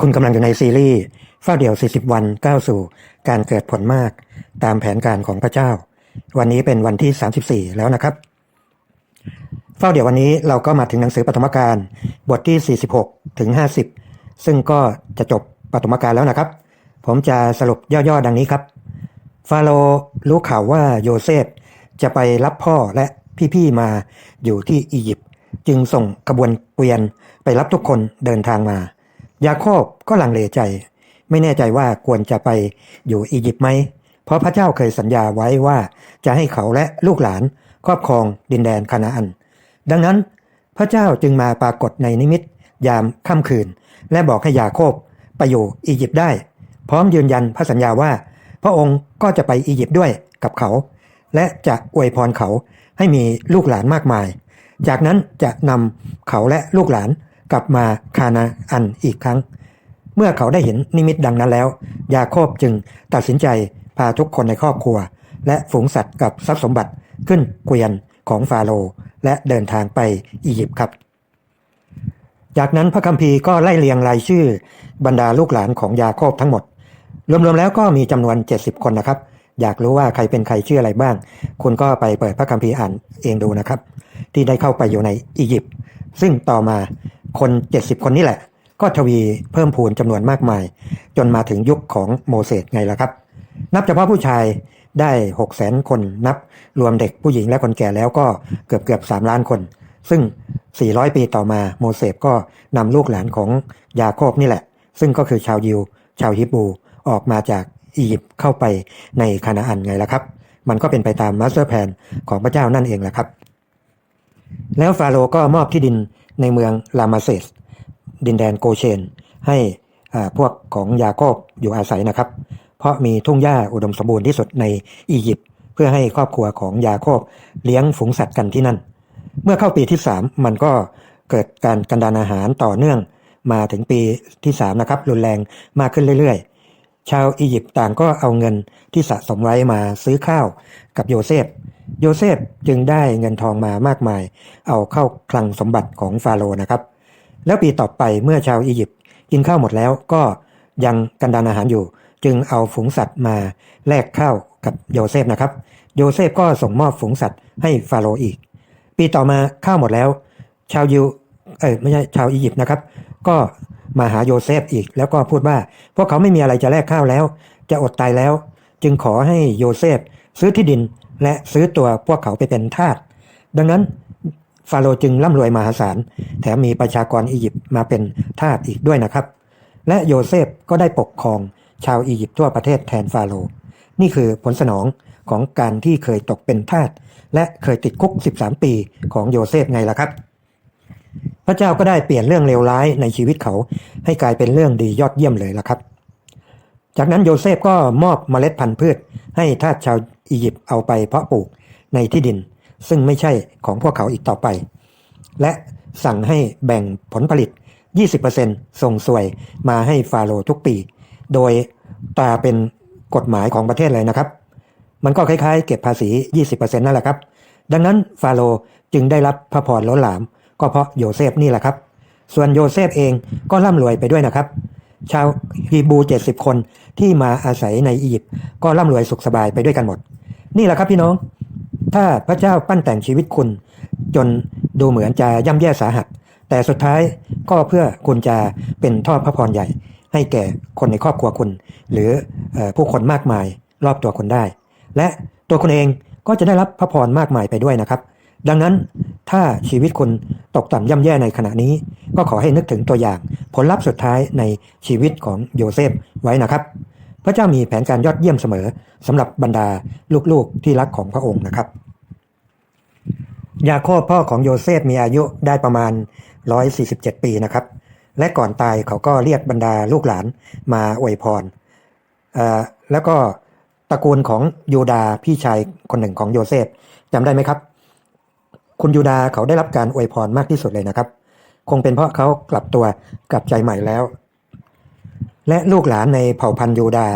คุณกำลังอยู่ในซีรีส์เฝ้าเดี่ยว 40 วันก้าวสู่การเกิดผลมากตามแผนการของพระเจ้า วันนี้เป็นวันที่ 34 แล้วนะครับ เฝ้าเดี่ยววันนี้เราก็มาถึงหนังสือปฐมกาลบทที่ 46 ถึง 50 ซึ่งก็จะจบปฐมกาลแล้วนะครับ ผมจะสรุปย่อๆดังนี้ครับ ฟาโรรู้ข่าวว่าโยเซฟจะไปรับพ่อและพี่ๆมาอยู่ที่อียิปต์จึงส่งขบวนเกวียนไปรับทุกคนเดินทางมา ยาโคบก็ลังเลใจ ไม่แน่ใจว่าควรจะไปอยู่อียิปต์ไหม เพราะพระเจ้าเคยสัญญาไว้ว่าจะให้เขาและลูกหลานครอบครองดินแดนคานาอัน ดังนั้นพระเจ้าจึงมาปรากฏในนิมิตยามค่ำคืน และบอกให้ยาโคบไปอยู่อียิปต์ได้ พร้อมยืนยันพระสัญญาว่า พระองค์ก็จะไปอียิปต์ด้วยกับเขา และจะอวยพรเขาให้มีลูกหลานมากมาย จากนั้นจะนำเขาและลูกหลาน กลับมาคานาอันอีกครั้ง เมื่อเขาได้เห็นนิมิตดังนั้นแล้ว ยาโคบจึงตัดสินใจพาทุกคนในครอบครัว และฝูงสัตว์กับทรัพย์สมบัติขึ้นเกวียนของฟาโรห์และเดินทางไปอียิปต์ครับ จากนั้นพระคัมภีร์ก็ไล่เรียงรายชื่อบรรดาลูกหลานของยาโคบทั้งหมด รวมๆแล้วก็มีจำนวน 70 คนนะครับ อยากรู้ว่าใครเป็นใครชื่ออะไรบ้าง คุณก็ไปเปิดพระคัมภีร์อ่านเองดูนะครับ ที่ได้เข้าไปอยู่ในอียิปต์ ซึ่งต่อมาคน 70 คนนี้แหละ ก็ทวีเพิ่มพูนจำนวนมากมาย จนมาถึงยุคของโมเสสไงล่ะครับ นับเฉพาะผู้ชายได้6 0แสนคนนับรวมเด็กผู้หญิงและคนแก่แล้วก็เกือบเกือบ3ล้านคน ซึ่ง 400 ปีต่อมาโมเสสก็นำลูกหลานของยาโคบนี่แหละ ซึ่งก็คือชาวยิว ชาวฮิบรูออกมาจากอียิปต์เข้าไปในคานาอันไงล่ะครับ มันก็เป็นไปตามมาสเตอร์แพลนของพระเจ้านั่นเองแหละครับ แล้วฟาโรห์ก็มอบที่ดินในเมืองลามาเซส ดินแดนโกเชน ให้พวกของยาโคบอยู่อาศัยนะครับ เพราะมีทุ่งหญ้าอุดมสมบูรณ์ที่สุดในอียิปต์เพื่อให้ครอบครัวของยาโคบเลี้ยงฝูงสัตว์กันที่นั่น เมื่อเข้าปีที่ 3 มันก็เกิดการกันดานอาหารต่อเนื่องมาถึงปีที่3นะครับรุนแรงมากขึ้นเรื่อยๆ ชาวอียิปต์ต่างก็เอาเงินที่สะสมไว้มาซื้อข้าวกับโยเซฟ โยเซฟจึงได้เงินทองมามากมาย เอาเข้าคลังสมบัติของฟาโรห์นะครับ แล้วปีต่อไปเมื่อชาวอียิปต์กินข้าวหมดแล้วก็ยังกันดานอาหารอยู่ จึงเอาฝูงสัตว์มาแลกข้าวกับโยเซฟนะครับ โยเซฟก็ส่งมอบฝูงสัตว์ให้ฟาโรห์อีก ปีต่อมาข้าวหมดแล้ว ชาวยิวเอ้ยไม่ใช่ชาวอียิปต์นะครับ ก็มาหาโยเซฟอีก แล้วก็พูดว่าพวกเขาไม่มีอะไรจะแลกข้าวแล้ว จะอดตายแล้ว จึงขอให้โยเซฟซื้อที่ดิน และซื้อตัวพวกเขาไปเป็นทาส ดังนั้นฟาโรจึงร่ำรวยมหาศาล แถมมีประชากรอียิปต์มาเป็นทาสอีกด้วยนะครับ และโยเซฟก็ได้ปกครองชาวอียิปต์ทั่วประเทศแทนฟาโร นี่คือผลสนองของการที่เคยตกเป็นทาสและเคยติดคุก 13 ปีของโยเซฟไงล่ะครับ พระเจ้าก็ได้เปลี่ยนเรื่องเลวร้ายในชีวิตเขา ให้กลายเป็นเรื่องดียอดเยี่ยมเลยล่ะครับ จากนั้นโยเซฟก็มอบเมล็ดพันธุ์พืช ให้ทาสชาว อียิปต์เอาไปเพาะปลูกในที่ดิน ซึ่งไม่ใช่ของพวกเขาอีกต่อไป และสั่งให้แบ่งผลผลิต 20%ส่งสวยมาให้ฟาโรทุกปี โดยตาเป็นกฎหมายของประเทศเลยนะครับ มันก็คล้ายๆ เก็บภาษี 20%นั่นแหละครับ ดังนั้นฟาโรจึงได้รับพระพรล้นหลาม ก็เพราะโยเซฟนี่แหละครับ ส่วนโยเซฟเองก็ร่ำรวยไปด้วยนะครับ ชาวฮีบู 70 คนที่มาอาศัยในอียิปต์ก็ร่ำรวยสุขสบายไปด้วยกันหมด นี่แหละครับพี่น้อง ถ้าพระเจ้าปั้นแต่งชีวิตคุณ จนดูเหมือนจะย่ำแย่สาหัส แต่สุดท้ายก็เพื่อคุณจะเป็นท่อพระพรใหญ่ ให้แก่คนในครอบครัวคุณ หรืออผู้คนมากมายรอบตัวคุณได้ และตัวคุณเองก็จะได้รับพระพรมากมายไปด้วยนะครับ ดังนั้นถ้าชีวิตคุณตกต่ำย่ำแย่ในขณะนี้ ก็ขอให้นึกถึงตัวอย่างผลลัพธ์สุดท้ายในชีวิตของโยเซฟไว้นะครับ พระเจ้ามีแผนการยอดเยี่ยมเสมอสำหรับบรรดาลูกๆที่รักของพระองค์นะครับ ยาโคบพ่อของโยเซฟมีอายุได้ประมาณ 147 ปีนะครับ และก่อนตายเขาก็เรียกบรรดาลูกหลานมาอวยพรแล้วก็ตระกูลของยูดาพี่ชายคนหนึ่งของโยเซฟจำได้ไหมครับ คุณยูดาเขาได้รับการอวยพรมากที่สุดเลยนะครับ คงเป็นเพราะเขากลับตัวกลับใจใหม่แล้ว และลูกหลานในเผ่าพันธุ์ยูดา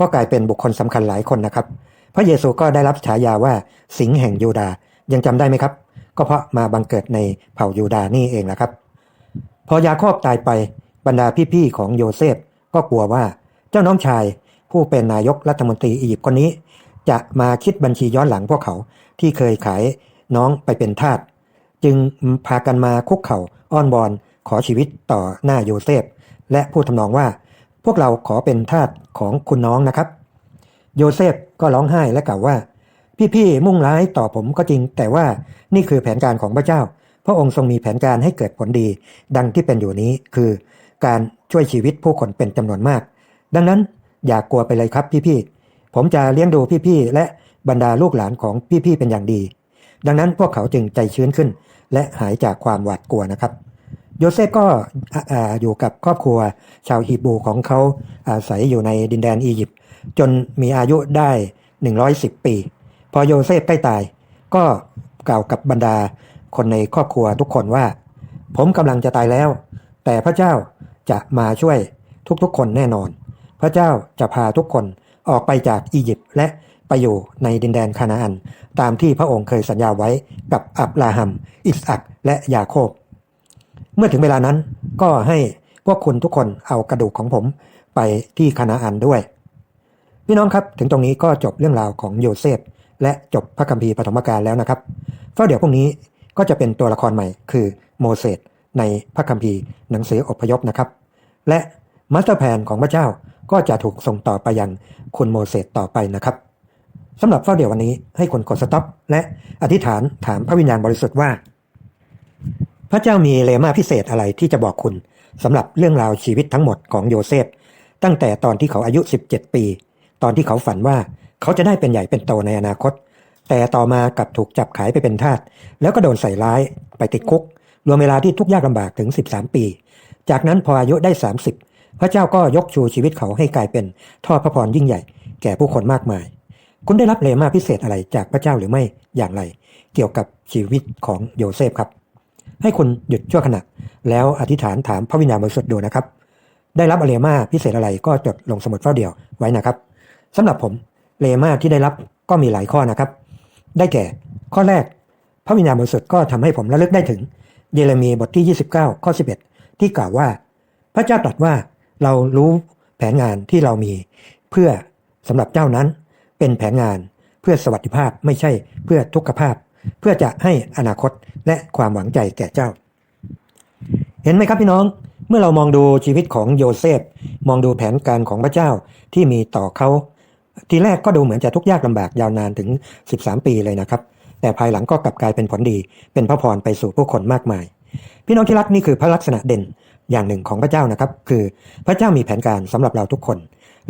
ก็กลายเป็นบุคคลสำคัญหลายคนนะครับ พระเยซูก็ได้รับฉายาว่าสิงห์แห่งยูดา ยังจำได้ไหมครับ ก็เพราะมาบังเกิดในเผ่ายูดานี่เองนะครับ พอยาโคบตายไปบรรดาพี่ๆของโยเซฟก็กลัวว่าเจ้าน้องชายผู้เป็นนายกรัฐมนตรีอียิปต์คนนี้ จะมาคิดบัญชีย้อนหลังพวกเขาที่เคยขายน้องไปเป็นทาสจึงพากันมาคุกเข่าอ้อนบอนขอชีวิตต่อหน้าโยเซฟและพูดทำนองว่า พวกเราขอเป็นทาสของคุณน้องนะครับ โยเซฟก็ร้องไห้และกล่าวว่า พี่ๆมุ่งร้ายต่อผมก็จริง แต่ว่านี่คือแผนการของพระเจ้า พระองค์ทรงมีแผนการให้เกิดผลดี ดังที่เป็นอยู่นี้คือการช่วยชีวิตผู้คนเป็นจำนวนมาก ดังนั้นอย่ากกลัวไปเลยครับพี่ๆผมจะเลี้ยงดูพี่ๆและบรรดาลูกหลานของพี่ๆเป็นอย่างดี ดังนั้นพวกเขาจึงใจชื้นขึ้น และหายจากความหวาดกลัวนะครับ โยเซฟก็อยู่กับครอบครัวชาวฮีบรูของเขาอาศัยอยู่ในดินแดนอียิปต์จนมีอายุได้ 110 ปี พอโยเซฟใกล้ตาย ก็กล่าวกับบรรดาคนในครอบครัวทุกคนว่า ผมกำลังจะตายแล้ว แต่พระเจ้าจะมาช่วยทุกๆคนแน่นอน พระเจ้าจะพาทุกคนออกไปจากอียิปต์และไปอยู่ในดินแดนคานาอัน ตามที่พระองค์เคยสัญญาไว้กับอับราฮัม อิสอักและยาโคบ เมื่อถึงเวลานั้นก็ให้พวกคุณทุกคนเอากระดูกของผมไปที่คานาอันด้วย พี่น้องครับถึงตรงนี้ก็จบเรื่องราวของโยเซฟ และจบพระคัมภีร์ปฐมกาลแล้วนะครับเพราะเดี๋ยวพรุ่งนี้ก็จะเป็นตัวละครใหม่คือโมเสสในพระคัมภีร์หนังสืออพยพนะครับ และมาสเตอร์แพลนของพระเจ้าก็จะถูกส่งต่อไปยังคุณโมเสสต่อไปนะครับสำหรับเฝ้าเดี๋ยววันนี้ให้คนกดสต็อปและอธิษฐานถามพระวิญญาณบริสุทธิ์ว่า พระเจ้ามีเลมาพิเศษอะไรที่จะบอกคุณสำหรับเรื่องราวชีวิตทั้งหมดของโยเซฟ ตั้งแต่ตอนที่เขาอายุ 17 ปี ตอนที่เขาฝันว่าเขาจะได้เป็นใหญ่เป็นโตในอนาคต แต่ต่อมากลับถูกจับขายไปเป็นทาสแล้วก็โดนใส่ร้ายไปติดคุก รวมเวลาที่ทุกข์ยากลำบากถึง 13 ปี จากนั้นพออายุได้ 30 พระเจ้าก็ยกชูชีวิตเขาให้กลายเป็นทอดพระพรยิ่งใหญ่ แก่ผู้คนมากมาย คุณได้รับเลมาพิเศษอะไรจากพระเจ้าหรือไม่อย่างไร เกี่ยวกับชีวิตของโยเซฟครับ ให้คุณหยุดชั่วขณะ แล้วอธิษฐานถามพระวิญญาณบริสุทธิ์ดูนะครับ ได้รับอเลมาพิเศษอะไรก็จดลงสมุดเฝ้าเดียวไว้นะครับสำหรับผมเลมาที่ได้รับก็มีหลายข้อนะครับ ได้แก่ ข้อแรก พระวิญญาณบริสุทธิ์ก็ทำให้ผมระลึกได้ถึง เยเรมีบทที่ 29 ข้อ 11 ที่กล่าวว่า พระเจ้าตรัสว่าเรารู้แผนงานที่เรามี เพื่อสำหรับเจ้านั้นเป็นแผนงานเพื่อสวัสดิภาพไม่ใช่เพื่อทุกขภาพ เพื่อจะให้อนาคตและความหวังใจแก่เจ้า เห็นไหมครับพี่น้องเมื่อเรามองดูชีวิตของโยเซฟ มองดูแผนการของพระเจ้าที่มีต่อเขาทีแรกก็ดูเหมือนจะทุกข์ยากลำบากยาวนานถึง 13 ปีเลยนะครับ แต่ภายหลังก็กลับกลายเป็นผลดี เป็นพระพรไปสู่ผู้คนมากมาย พี่น้องที่รักนี่คือพระลักษณะเด่นอย่างหนึ่งของพระเจ้านะครับ คือพระเจ้ามีแผนการสำหรับเราทุกคน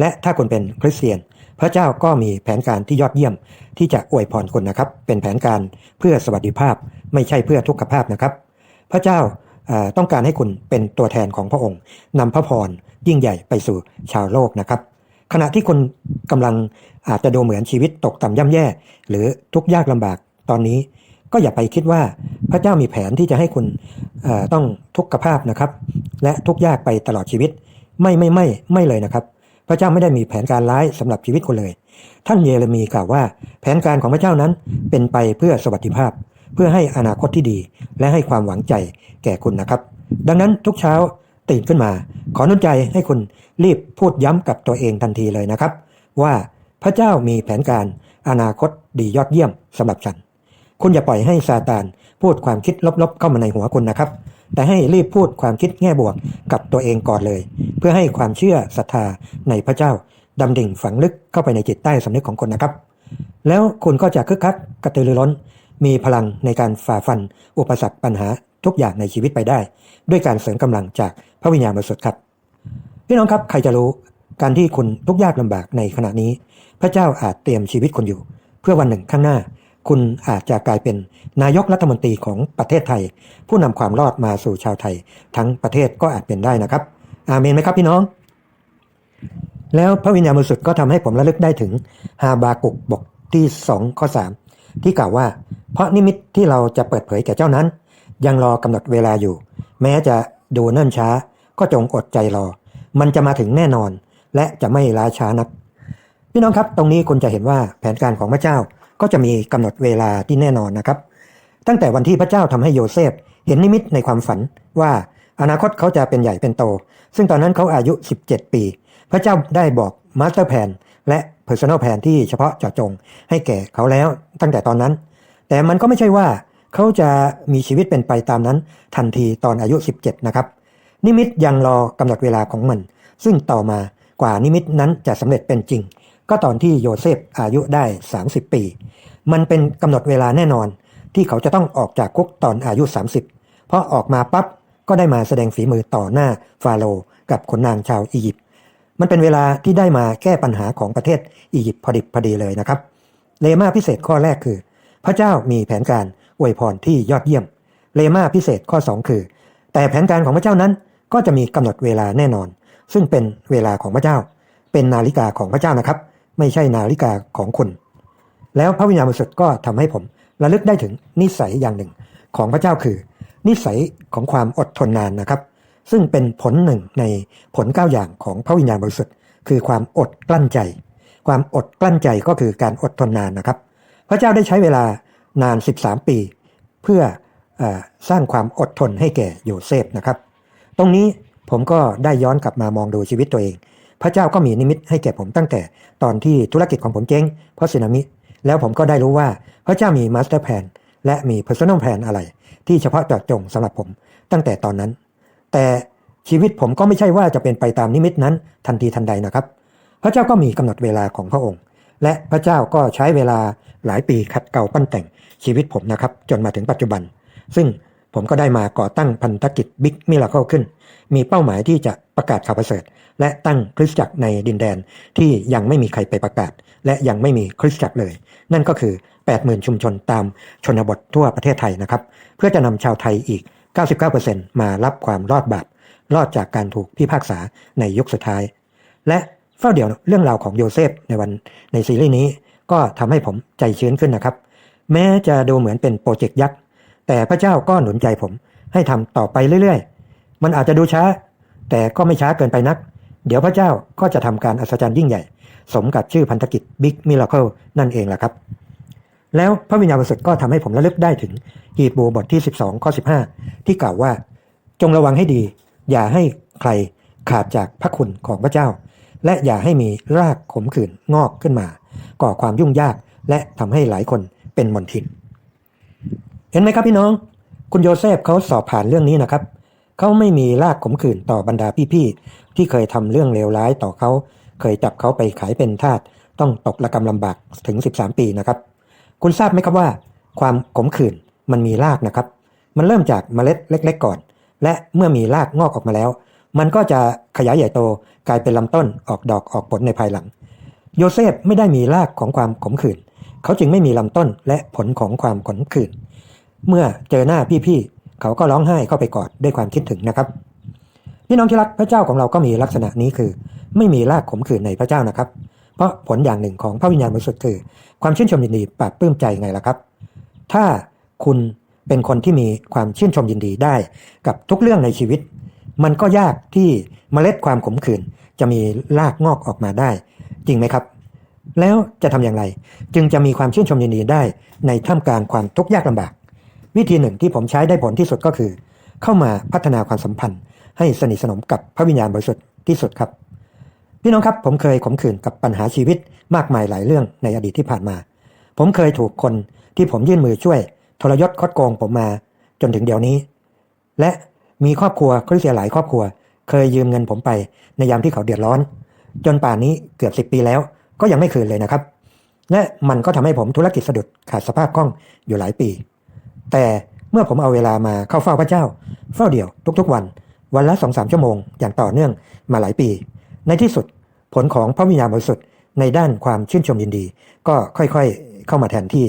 และถ้าคุณเป็นคริสเตียน พระเจ้าก็มีแผนการที่ยอดเยี่ยม ที่จะอวยพรคุณนะครับ เป็นแผนการเพื่อสวัสดิภาพ ไม่ใช่เพื่อทุกขภาพนะครับ พระเจ้าต้องการให้คุณเป็นตัวแทนของพระองค์นำพระพรยิ่งใหญ่ไปสู่ชาวโลกนะครับ ขณะที่คุณกำลังอาจจะดูเหมือนชีวิตตกต่ำย่ำแย่ หรือทุกข์ยากลำบากตอนนี้ ก็อย่าไปคิดว่าพระเจ้ามีแผนที่จะให้คุณต้องทุกขภาพนะครับ และทุกข์ยากไปตลอดชีวิต ไม่ไม่ไม่ไม่เลยนะครับ พระเจ้าไม่ได้มีแผนการร้ายสำหรับชีวิตคุณเลย ท่านเยเรมีกล่าวว่า แผนการของพระเจ้านั้นเป็นไปเพื่อสวัสดิภาพ เพื่อให้อนาคตที่ดี และให้ความหวังใจแก่คุณนะครับ ดังนั้นทุกเช้าตื่นขึ้นมา ขอนุนใจให้คุณรีบพูดย้ำกับตัวเองทันทีเลยนะครับ ว่าพระเจ้ามีแผนการอนาคตดียอดเยี่ยมสำหรับฉัน คุณอย่าปล่อยให้ซาตานพูดความคิดลบๆเข้ามาในหัวคุณนะครับ แต่ให้รีบพูดความคิดแง่บวกกับตัวเองก่อนเลย เพื่อให้ความเชื่อศรัทธาในพระเจ้าดำดิ่งฝังลึกเข้าไปในจิตใต้สำนึกของคนนะครับ แล้วคุณก็จะคึกคักกระตือรือร้น มีพลังในการฝ่าฟัน อุปสรรคปัญหาทุกอย่างในชีวิตไปได้ ด้วยการเสริมกำลังจากพระวิญญาณบริสุทธิ์ครับ พี่น้องครับใครจะรู้การที่คุณทุกยากลำบากในขณะนี้ พระเจ้าอาจเตรียมชีวิตคุณอยู่ เพื่อวันหนึ่งข้างหน้า คุณอาจจะกลายเป็นนายกรัฐมนตรีของประเทศไทย ผู้นำความรอดมาสู่ชาวไทย ทั้งประเทศก็อาจเป็นได้นะครับ อาเมนไหมครับพี่น้อง แล้วพระวิญญาณบริสุทธิ์ก็ทำให้ผมระลึกได้ถึงฮาบากุกบทที่สองข้อสามที่กล่าวว่า เพราะนิมิตที่เราจะเปิดเผยแก่เจ้านั้น ยังรอกำหนดเวลาอยู่ แม้จะดูเนิ่นช้า ก็จงอดใจรอ มันจะมาถึงแน่นอน และจะไม่ล้าช้านัก พี่น้องครับตรงนี้คุณจะเห็นว่าแผนการของพระเจ้า ก็จะมีกำหนดเวลาที่แน่นอนนะครับ ตั้งแต่วันที่พระเจ้าทำให้โยเซฟเห็นนิมิตในความฝันว่าอนาคตเขาจะเป็นใหญ่เป็นโต ซึ่งตอนนั้นเขาอายุ 17 ปี พระเจ้าได้บอกมาสเตอร์แ n นและ Personal Plan ที่เฉพาะเจาะจงให้แก่เขาแล้วตั้งแต่ตอนนั้น แต่มันก็ไม่ใช่ว่าเขาจะมีชีวิตเป็นไปตามนั้น ทันทีตอนอายุ 17 นะครับ นิมิตยังรอกำหนดเวลาของมัน ซึ่งต่อมากว่านิมิตนั้นจะสำเร็จเป็นจริง ก็ตอนที่โยเซฟอายุได้ 30 ปี มันเป็นกำหนดเวลาแน่นอน ที่เขาจะต้องออกจากคุกตอนอายุ 30 เพราะออกมาปั๊บก็ได้มาแสดงฝีมือต่อหน้าฟาโรห์กับขนนางชาวอียิปต์มันเป็นเวลาที่ได้มาแก้ปัญหาของประเทศอียิปต์พอดิบพอดีเลยนะครับ เลมาพิเศษข้อแรกคือ พระเจ้ามีแผนการอวยพรที่ยอดเยี่ยม เลมาพิเศษข้อ 2 คือ แต่แผนการของพระเจ้านั้นก็จะมีกำหนดเวลาแน่นอน ซึ่งเป็นเวลาของพระเจ้า เป็นนาฬิกาของพระเจ้านะครับ ไม่ใช่นาฬิกาของคุณ แล้วพระวิญญาณบริสุทธิ์ก็ทำให้ผมระลึกได้ถึงนิสัยอย่างหนึ่งของพระเจ้าคือ นิสัยของความอดทนนานนะครับ ซึ่งเป็นผลหนึ่งในผลเก้าอย่างของพระวิญญาณบริสุทธิ์คือความอดกลั้นใจ ความอดกลั้นใจก็คือการอดทนนานนะครับ พระเจ้าได้ใช้เวลานาน 13 ปี เพื่ออสร้างความอดทนให้แก่โยเซฟนะครับ ตรงนี้ผมก็ได้ย้อนกลับมามองดูชีวิตตัวเอง พระเจ้าก็มีนิมิตให้แก่ผมตั้งแต่ตอนที่ธุรกิจของผมเจ๊งเพราะสึนามิ แล้วผมก็ได้รู้ว่าพระเจ้ามีมาสเตอร์แ n นและมี Personal Plan อะไร ที่เฉพาะเจาะจงสำหรับผมตั้งแต่ตอนนั้น แต่ชีวิตผมก็ไม่ใช่ว่าจะเป็นไปตามนิมิตนั้นทันทีทันใดนะครับ พระเจ้าก็มีกำหนดเวลาของพระองค์ และพระเจ้าก็ใช้เวลาหลายปีขัดเกลาปั้นแต่งชีวิตผมนะครับ จนมาถึงปัจจุบัน ซึ่ง ผมก็ได้มาก่อตั้งพันธกิจบิ๊กมิราเคิลขึ้น มีเป้าหมายที่จะประกาศข่าวประเสริฐ และตั้งคริสตจักรในดินแดนที่ยังไม่มีใครไปประกาศ และยังไม่มีคริสตจักรเลย นั่นก็คือ 80,000 ชุมชนตามชนบททั่วประเทศไทยนะครับ เพื่อจะนำชาวไทยอีก 99%มารับความรอดบาปรอดจากการถูกพิพากษาในยุคสุดท้าย และเฝ้าเดี๋ยวเรื่องราวของโยเซฟในวันในซีรีส์นี้ ก็ทำให้ผมใจชื้นขึ้นนะครับ แม้จะดูเหมือนเป็นโปรเจกต์ยักษ์ แต่พระเจ้าก็หนุนใจผม ให้ทำต่อไปเรื่อยๆ มันอาจจะดูช้า แต่ก็ไม่ช้าเกินไปนัก เดี๋ยวพระเจ้าก็จะทำการอัศจรรย์ยิ่งใหญ่ สมกับชื่อพันธกิจ Big Miracle นั่นเองแหละครับ แล้วพระวิญญาณบริสุทธิ์ก็ทำให้ผมระลึกได้ถึงฮีบรูบทที่ 12ข้อ15 ที่กล่าวว่า จงระวังให้ดี อย่าให้ใครขาดจากพระคุณของพระเจ้า และอย่าให้มีรากขมขื่นงอกขึ้นมา ก่อความยุ่งยากและทำให้หลายคนเป็นมนทิน เห็นไหมครับพี่น้อง คุณโยเซฟเขาสอบผ่านเรื่องนี้นะครับ เขาไม่มีรากขมขื่นต่อบรรดาพี่ๆ ที่เคยทำเรื่องเลวร้ายต่อเขา เคยจับเขาไปขายเป็นทาส ต้องตกระกำลำบากถึง 13 ปีนะครับ คุณทราบไหมครับว่า ความขมขื่นมันมีรากนะครับ มันเริ่มจากเมล็ดเล็ก ๆ ก่อน และเมื่อมีรากงอกออกมาแล้ว มันก็จะขยายใหญ่โตกลายเป็นลำต้นออกดอกออกผลในภายหลัง โยเซฟไม่ได้มีรากของความขมขื่นเขาจึงไม่มีลำต้นและผลของความขมขื่น เมื่อเจอหน้าพี่ๆเขาก็ร้องไห้เข้าไปกอดด้วยความคิดถึงนะครับพี่น้องที่รักพระเจ้าของเราก็มีลักษณะนี้คือ ไม่มีรากขมขื่นในพระเจ้านะครับ เพราะผลอย่างหนึ่งของพระวิญญาณบริสุทธิ์คือ ความชื่นชมยินดีปราบปลื้มใจไงล่ะครับ ถ้าคุณเป็นคนที่มีความชื่นชมยินดีได้ กับทุกเรื่องในชีวิต มันก็ยากที่เมล็ดความขมขื่นจะมีรากงอกออกมาได้ จริงไหมครับ แล้วจะทำอย่างไร จึงจะมีความชื่นชมยินดีได้ในท่ามกลางความทุกข์ยากลำบาก วิธีหนึ่งที่ผมใช้ได้ผลที่สุดก็คือ เข้ามาพัฒนาความสัมพันธ์ ให้สนิทสนมกับพระวิญญาณบริสุทธิ์ที่สุดครับ พี่น้องครับผมเคยขมขื่นกับปัญหาชีวิตมากมายหลายเรื่องในอดีตที่ผ่านมา ผมเคยถูกคนที่ผมยื่นมือช่วย ทรยศคดโกงผมมาจนถึงเดี๋ยวนี้ และมีครอบครัวคริสเตียนหลายครอบครัว เคยยืมเงินผมไปในยามที่เขาเดือดร้อน จนป่านนี้เกือบสิบปีแล้ว ก็ยังไม่คืนเลยนะครับ และมันก็ทำให้ผมธุรกิจสะดุดขาดสภาพคล่องอยู่หลายปี แต่เมื่อผมเอาเวลามาเข้าเฝ้าพระเจ้า เฝ้าเดี่ยวทุกๆวัน วันละสองสามชั่วโมงอย่างต่อเนื่องมาหลายปี ในที่สุดผลของพระวิญญาณบริสุทธิ์ในด้านความชื่นชมยินดี ก็ค่อยๆ เข้ามาแทนที่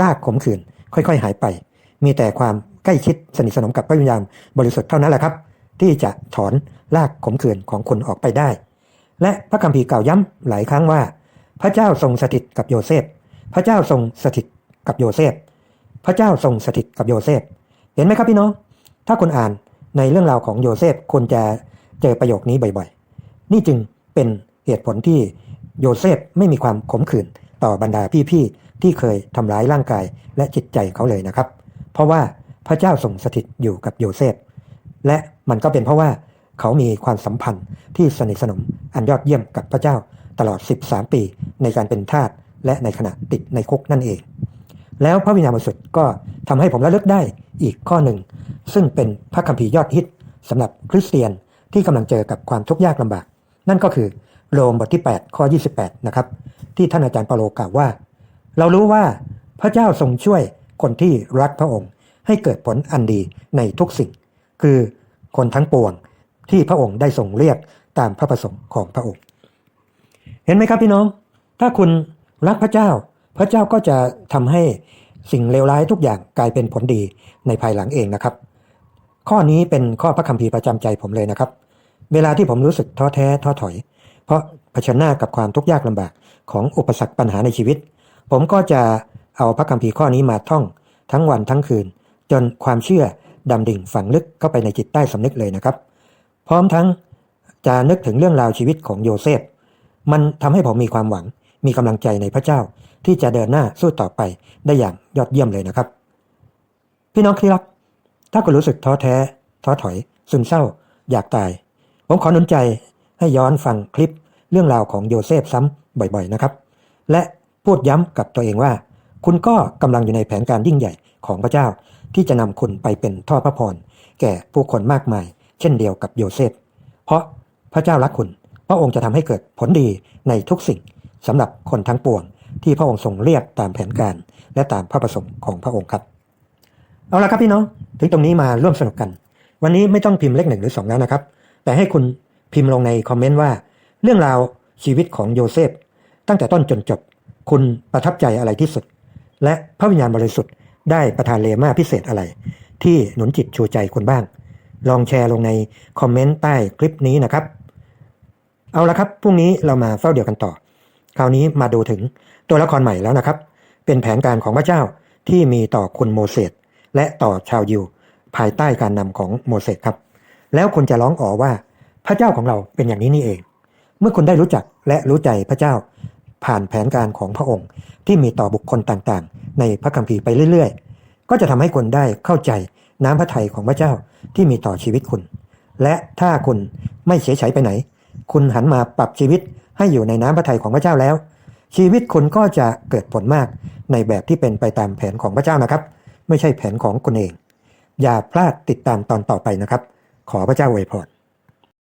รากขมขื่นค่อยๆ หายไป มีแต่ความใกล้ชิดสนิทสนมกับพระวิญญาณบริสุทธิ์เท่านั้นแหละครับ ที่จะถอนรากขมขื่นของคุณออกไปได้ และพระคัมภีร์กล่าวย้ำหลายครั้งว่า พระเจ้าทรงสถิตกับโยเซฟ พระเจ้าทรงสถิตกับโยเซฟ พระเจ้าทรงสถิตกับโยเซฟ เห็นไหมครับพี่น้อง ถ้าคุณอ่านในเรื่องราวของโยเซฟคุณจะเจอประโยคนี้บ่อยๆ นี่จึงเป็นเหตุผลที่โยเซฟไม่มีความขมขื่นต่อบรรดาพี่ๆที่เคยทำร้ายร่างกายและจิตใจเขาเลยนะครับ เพราะว่าพระเจ้าทรงสถิตอยู่กับโยเซฟ และมันก็เป็นเพราะว่าเขามีความสัมพันธ์ที่สนิทสนมอันยอดเยี่ยมกับพระเจ้าตลอด 13 ปีในการเป็นทาสและในขณะติดในคุกนั่นเอง แล้วพระวิญญาณบริสุทธิ์ก็ทำให้ผมระลึกได้อีกข้อหนึ่ง ซึ่งเป็นพระคัมภีร์ยอดฮิตสำหรับคริสเตียนที่กำลังเจอกับความทุกข์ยากลำบาก นั่นก็คือโรมบทที่ 8 ข้อ 28 นะครับ ที่ท่านอาจารย์เปาโลกล่าวว่า เรารู้ว่าพระเจ้าทรงช่วยคนที่รักพระองค์ ให้เกิดผลอันดีในทุกสิ่ง คือคนทั้งปวงที่พระองค์ได้ทรงเรียกตามพระประสงค์ของพระองค์ เห็นไหมครับพี่น้อง ถ้าคุณรักพระเจ้า พระเจ้าก็จะทำให้สิ่งเลวร้ายทุกอย่างกลายเป็นผลดีในภายหลังเองนะครับ ข้อนี้เป็นข้อพระคัมภีร์ประจำใจผมเลยนะครับ เวลาที่ผมรู้สึกท้อแท้ท้อถอย เพราะเผชิญหน้ากับความทุกข์ยากลำบากของอุปสรรคปัญหาในชีวิต ผมก็จะเอาพระคัมภีร์ข้อนี้มาท่อง ทั้งวันทั้งคืน จนความเชื่อดำดิ่งฝังลึกเข้าไปในจิตใต้สำนึกเลยนะครับ พร้อมทั้งจะนึกถึงเรื่องราวชีวิตของโยเซฟ มันทำให้ผมมีความหวัง มีกำลังใจในพระเจ้า ที่จะเดินหน้าสู้ต่อไปได้อย่างยอดเยี่ยมเลยนะครับ พี่น้องที่รัก ถ้าคุณรู้สึกท้อแท้ ท้อถอย ซึมเศร้า อยากตาย ผมขอหนุนใจให้ย้อนฟังคลิปเรื่องราวของโยเซฟซ้ำบ่อยๆนะครับ และพูดย้ำกับตัวเองว่า คุณก็กำลังอยู่ในแผนการยิ่งใหญ่ของพระเจ้า ที่จะนำคุณไปเป็นท่อพระพรแก่ผู้คนมากมาย เช่นเดียวกับโยเซฟ เพราะพระเจ้ารักคุณ พระองค์จะทำให้เกิดผลดีในทุกสิ่ง สำหรับคนทั้งปวงที่พระองค์ทรงเรียกตามแผนการ และตามพระประสงค์ของพระองค์ครับ เอาละครับพี่น้องถึงตรงนี้มาร่วมสนุกกัน วันนี้ไม่ต้องพิมพ์เลขหนึ่งหรือสองแล้วนะครับ แต่ให้คุณพิมพ์ลงในคอมเมนต์ว่า เรื่องราวชีวิตของโยเซฟตั้งแต่ต้นจนจบ คุณประทับใจอะไรที่สุด และพระวิญญาณบริสุทธิ์ได้ประทานเลมาพิเศษอะไร ที่หนุนจิตชูใจคุณบ้าง ลองแชร์ลงในคอมเมนต์ใต้คลิปนี้นะครับ เอาละครับพรุ่งนี้เรามาเฝ้าเดียวกันต่อ คราวนี้มาดูถึงตัวละครใหม่แล้วนะครับ เป็นแผนการของพระเจ้าที่มีต่อคุณโมเสสและต่อชาวยิว ภายใต้การนำของโมเสสครับ แล้วคุณจะร้องอ๋อว่าพระเจ้าของเราเป็นอย่างนี้นี่เอง เมื่อคุณได้รู้จักและรู้ใจพระเจ้า ผ่านแผนการของพระองค์ ที่มีต่อบุคคลต่างๆ ในพระคัมภีร์ไปเรื่อยๆ ก็จะทำให้คุณได้เข้าใจน้ำพระทัยของพระเจ้าที่มีต่อชีวิตคุณ และถ้าคุณไม่เฉยเฉยไปไหน คุณหันมาปรับชีวิต ให้อยู่ในน้ำพระทัยของพระเจ้าแล้ว ชีวิตคุณก็จะเกิดผลมากในแบบที่เป็นไปตามแผนของพระเจ้านะครับ ไม่ใช่แผนของคุณเอง อย่าพลาดติดตามตอนต่อไปนะครับ ขอพระเจ้าอวยพร